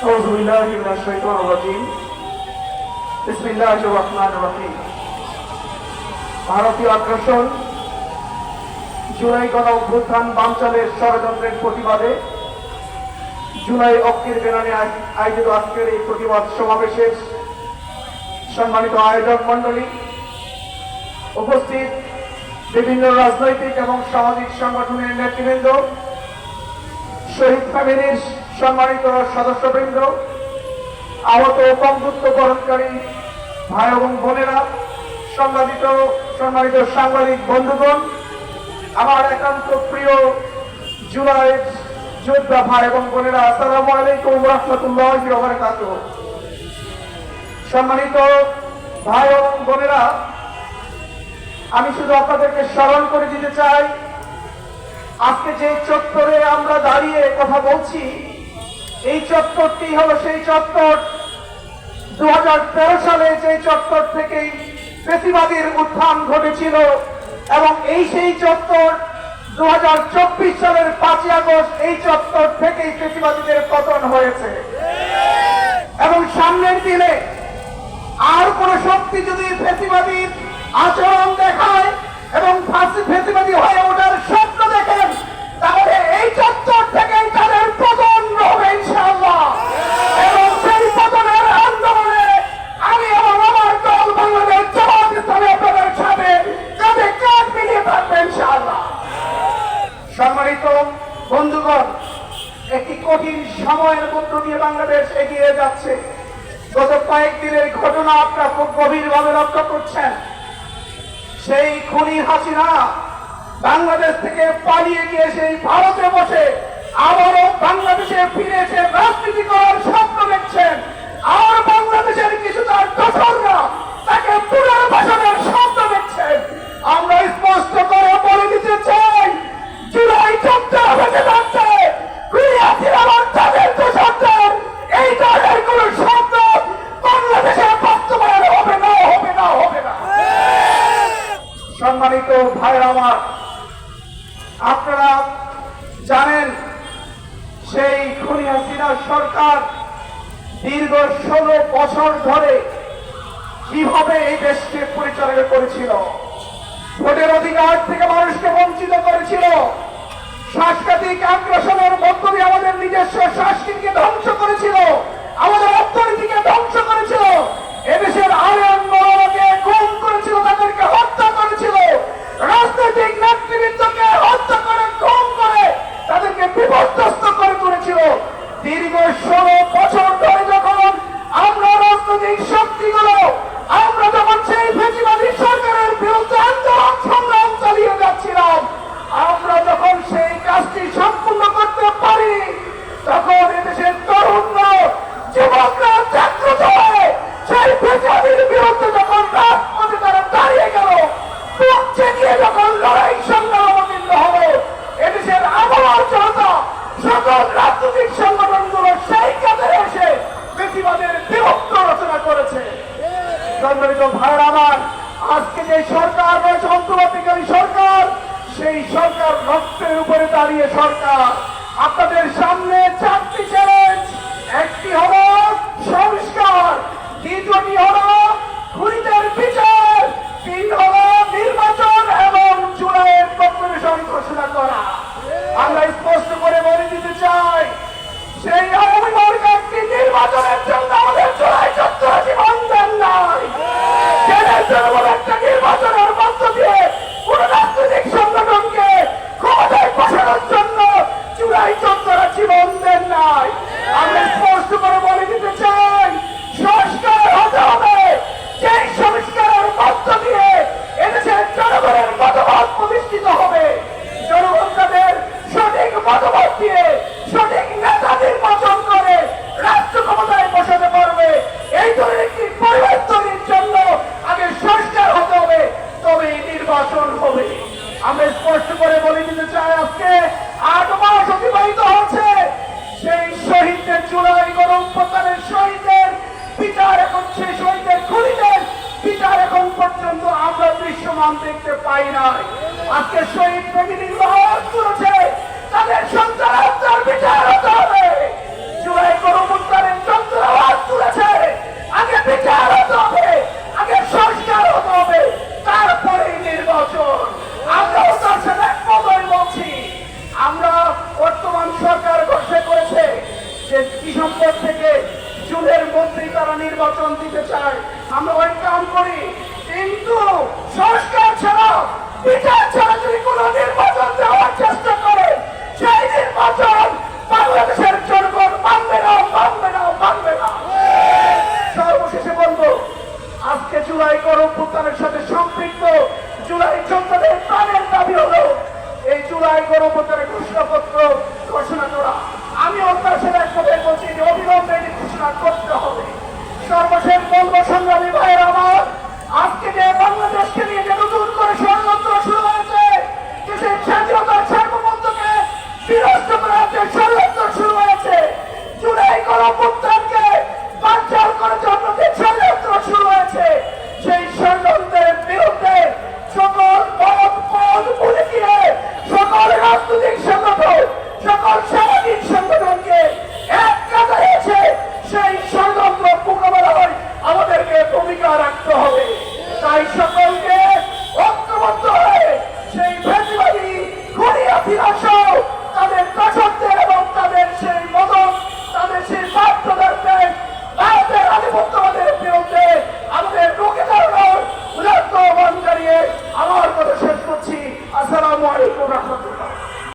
أعوذ بالله من الشيطان الرجيم بسم الله الرحمن الرحيم ভারতীয় আগ্রাসন জুলাই গণ অভ্যুত্থান বাঞ্চালের ষড়যন্ত্রের প্রতিবাদে জুলাই অক্ষের বেনানে আয়- আয়োজিত আজকের এই প্রতিবাদ সমাবেশের সম্মানিত আয়োজক মণ্ডলী উপস্থিত বিভিন্ন রাজনৈতিক এবং সামাজিক সংগঠনের নেতৃবৃন্দ শহীদ ফ্যামিলির সম্মানিত সদস্যবৃন্দ, আহত বন্ধুত্ব বরণকারী ভাই এবং বোনেরা, সম্মানিত সম্মানিত সাংবাদিক বন্ধুগণ, আমার একান্ত প্রিয় জুলাই যোদ্ধা ভাই এবং বোনেরা, আসসালামু আলাইকুম রহমতুল্লাহ সম্মানিত ভাই এবং বোনেরা, আমি শুধু আপনাদেরকে স্মরণ করে দিতে চাই, আজকে যে চত্বরে আমরা দাঁড়িয়ে কথা বলছি এই চত্বরটি হলো সেই চত্বর। দু হাজার তেরো সালে যে চত্বর থেকেই প্রতিবাদীর উত্থান ঘটেছিল এবং এই সেই চত্বর দু হাজার চব্বিশ সালের পাঁচই আগস্ট এই চত্বর থেকেই প্রতিবাদীদের পতন হয়েছে। কঠিন সময়ের মধ্য দিয়ে বাংলাদেশ এগিয়ে যাচ্ছে। গত কয়েকদিনের ঘটনা আপনারা খুব গভীরভাবে লক্ষ্য করছেন। সেই খুনি হাসিনা বাংলাদেশ থেকে পালিয়ে গিয়ে সেই ভারতে বসে আবারও বাংলাদেশে ফিরে এসে রাজনীতি করার স্বপ্ন দেখছেন। আর বাংলাদেশের কিছু তার সম্মানিত ভাইরা আমার, আপনারা জানেন সেই খুনি হাসিনা সরকার দীর্ঘ ষোলো বছর ধরে কীভাবে এই দেশকে পরিচালনা করেছিল? ভোটের অধিকার থেকে মানুষকে বঞ্চিত করেছিল। সাংস্কৃতিক আগ্রাসনের মধ্য দিয়ে আমাদের নিজস্ব সংস্কৃতিকে ধ্বংস করেছিল। আমাদের অর্থনীতিকে ধ্বংস করেছিল। এদেশের আয়ন মহাকে গুম করেছিল তাদেরকে Everything left me. সম্মানিত ভাইয়ের আমার, আজকে যে সরকার অন্তর্বর্তীকারী সরকার, সেই সরকার রক্তের উপরে দাঁড়িয়ে সরকার। আপনাদের সামনে চারটি চ্যালেঞ্জ সে শহীদের খুনিদের বিচার এখন পর্যন্ত আমরা দৃশ্যমান দেখতে পাই নাই। আজকে শহীদ ফ্যামিলির মহৎ করেছে তাদের সন্তান বিচার হতে হবে। তারপরে নির্বাচন। আমরাও বলছি। আমরা বর্তমান সরকার ঘোষণা করেছে যে ডিসেম্বর থেকে বন্ধের মধ্যেই তারা নির্বাচন দিতে চায়। আমরা ওয়েলকাম করি। কিন্তু সংস্কার ছাড়া, বিচার ছাড়া যদি কোনো নির্বাচন দেওয়ার চেষ্টা